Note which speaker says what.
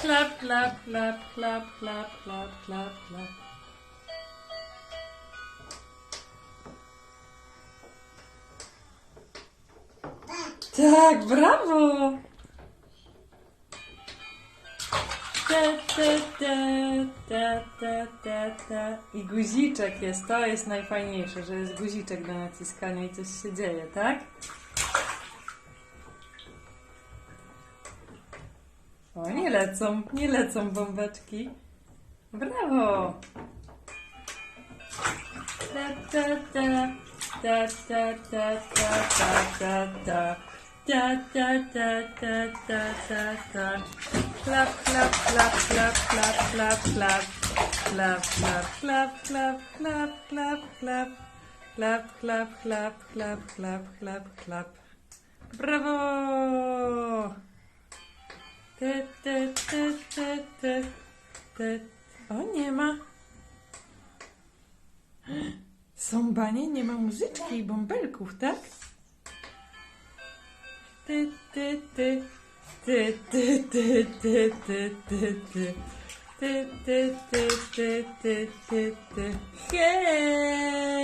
Speaker 1: Klap, klap, klap, klap, klap, klap, klap, klap. Tak, brawo! Te, te, te, te, te, te. I guziczek jest, to jest najfajniejsze, że jest guziczek do naciskania i coś się dzieje, tak? O, nie lecą, nie lecą bombeczki. Brawo! Ta, ta, ta, ta, ta, ta, ta, ta, ta, ta. Ta, ta, ta, ta, ta, ta, ta. Klap, klap, klap, klap, klap, klap, klap. Klap, klap, klap, klap, klap, klap, klap. Klap, klap, klap, klap, klap, klap, klap. Brawo! Ty, ty, ty, ty. O, nie ma. Są banie, nie ma muzyczki i bąbelków, tak? Ty, ty, ty. Ty, ty, ty, ty, ty, ty, ty. Ty, ty, ty, ty, ty, ty, ty. Hej!